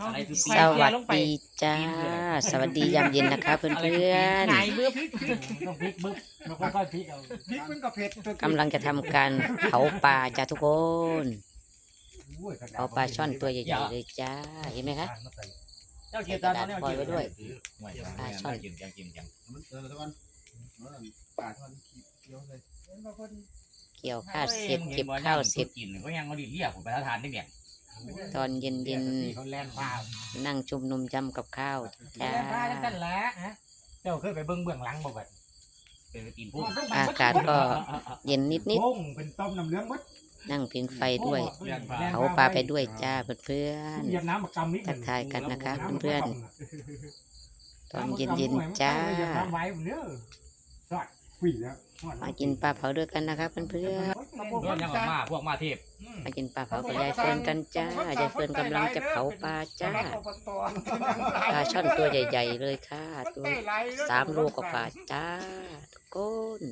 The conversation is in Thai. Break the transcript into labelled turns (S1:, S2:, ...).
S1: อะไรคือ
S2: สวัสดีจ้า สวัสดียามเย็นนะคะเพื่อน
S1: ไงบึ้บ
S3: ต้องพลิกบึ๊บแล้วก็ค่อยพลิกเอา
S4: พริกมันก็เผ็ด
S2: ๆกำลังจะทำการเผาปลาจ้าทุกคนเผาปลาช่อนตัวใหญ่ๆเลยจ้า เห็นไหมคะ
S3: เจ้าเกียร์ตามมาเนี่ย
S2: ปล่อยไว้ด้วย
S1: ปลาช่อนกินยังกินยัง
S4: มันเออตะวันป่าทอนเคี้ยวเลย
S2: เกี่ยวข้าวเสร็จเก็บข้าวเสร็จ
S1: กินก็ยังมาดิเรียกผมไปทานได้เนี่ย
S2: ตอนเย็น
S3: เขาแล่นปลา
S2: ๆนั่งจุ่มนมจำกับข้าวจ้า
S3: แล่นปลาจังกันแหละฮะเจ้าเคยไปเบิ้งเบื้องหลังบ่บัด
S1: เป็นกินพวก
S2: อากาศก็เย็นนิด
S4: พุ่งเป็นต้มน้ำเลี้ยงมด
S2: ๆนั่งพิงไฟด้วยเผาปลาไปด้วยจ้าเพื่อน
S4: เหยียบน้ำมากำนิด
S2: ๆทักทายกันนะคะเพื่อนๆตอนเย็นๆจ้า
S4: เหยียบน้ำไว้เนื้อสอดคุยแล้ว
S2: มากินปลาเผาด้วยกันนะคะเพื่อน
S1: เพื่อนยังมาพวกมาเทพ
S2: ๆมากินปลาเผากับยายเฟิร์นกันจ้ายายเฟิร์นกำลังจะเผาปลาจ้าปลาช่อนตัวใหญ่ ๆ เลยค่ะ ตัวสามโลกว่าๆจ้าทุกคน